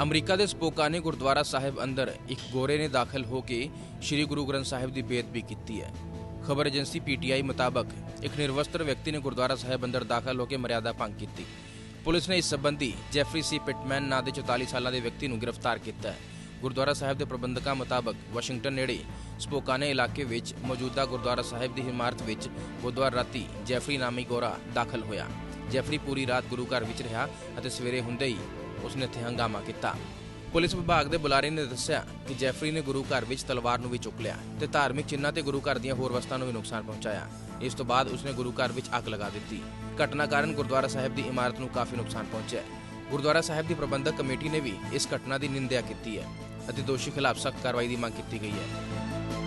America ਦੇ ਸਪੋਕਾਨੇ ਗੁਰਦੁਆਰਾ ਸਾਹਿਬ ਅੰਦਰ ਇੱਕ ਗੋਰੇ ਨੇ ਦਾਖਲ ਹੋ ਕੇ ਸ੍ਰੀ ਗੁਰੂ ਗ੍ਰੰਥ ਸਾਹਿਬ ਦੀ ਬੇਅਦਬੀ ਕੀਤੀ ਹੈ। ਖਬਰ ਏਜੰਸੀ ਪੀਟੀਆਈ ਮੁਤਾਬਕ ਇੱਕ ਨਿਰਵਸਤਰ ਵਿਅਕਤੀ ਨੇ ਗੁਰਦੁਆਰਾ ਸਾਹਿਬ ਅੰਦਰ ਦਾਖਲ ਹੋ ਕੇ ਮਰਿਆਦਾ ਭੰਗ ਕੀਤੀ। ਪੁਲਿਸ ਨੇ ਇਸ ਸੰਬੰਧੀ ਜੈਫਰੀ ਸੀ ਪਿਟਮੈਨ ਨਾਂ ਦੇ 44 ਸਾਲਾਂ ਦੇ ਵਿਅਕਤੀ ਨੂੰ ਗ੍ਰਿਫਤਾਰ ਕੀਤਾ ਹੈ। ਗੁਰਦੁਆਰਾ ਸਾਹਿਬ ਦੇ ਪ੍ਰਬੰਧਕਾਂ ਮੁਤਾਬਕ ਵਾਸ਼ਿੰਗਟਨ ਨੇੜੇ ਸਪੋਕਾਨੇ ਇਲਾਕੇ ਵਿੱਚ ਮੌਜੂਦਾ ਗੁਰਦੁਆਰਾ ਸਾਹਿਬ ਦੀ ਇਮਾਰਤ ਵਿੱਚ ਬੁੱਧਵਾਰ ਰਾਤੀ ਜੈਫਰੀ ਨਾਮੀ ਗੋਰਾ ਦਾਖਲ ਹੋਇਆ। ਜੈਫਰੀ ਪੂਰੀ ਰਾਤ ਗੁਰੂ ਘਰ ਵਿੱਚ ਰਿਹਾ ਅਤੇ ਸਵੇਰੇ ਹੁੰਦੇ ਹੀ ਉਸਨੇ ਇੱਥੇ ਹੰਗਾਮਾ ਕੀਤਾ। ਪੁਲਿਸ ਵਿਭਾਗ ਦੇ ਬੁਲਾਰੇ ਨੇ ਦੱਸਿਆ ਕਿ ਜੈਫਰੀ ਨੇ ਗੁਰੂ ਘਰ ਵਿੱਚ ਤਲਵਾਰ ਨੂੰ ਵੀ ਚੁੱਕ ਲਿਆ ਤੇ ਧਾਰਮਿਕ ਚਿੰਨ੍ਹਾਂ ਤੇ ਗੁਰੂ ਘਰ ਦੀਆਂ ਹੋਰ ਵਸਤਾਂ ਨੂੰ ਵੀ ਨੁਕਸਾਨ ਪਹੁੰਚਾਇਆ। ਇਸ ਤੋਂ ਬਾਅਦ ਉਸਨੇ ਗੁਰੂ ਘਰ ਵਿੱਚ ਅੱਗ ਲਗਾ ਦਿੱਤੀ। ਘਟਨਾ ਕਾਰਨ ਗੁਰਦੁਆਰਾ ਸਾਹਿਬ ਦੀ ਇਮਾਰਤ ਨੂੰ ਕਾਫੀ ਨੁਕਸਾਨ ਪਹੁੰਚਿਆ ਗੁਰਦੁਆਰਾ ਸਾਹਿਬ ਦੀ ਪ੍ਰਬੰਧਕ ਕਮੇਟੀ ਨੇ ਵੀ ਇਸ ਘਟਨਾ ਦੀ ਨਿੰਦਿਆ ਕੀਤੀ ਹੈ ਅਤੇ ਦੋਸ਼ੀ ਖਿਲਾਫ ਸਖਤ ਕਾਰਵਾਈ ਦੀ ਮੰਗ ਕੀਤੀ ਗਈ ਹੈ।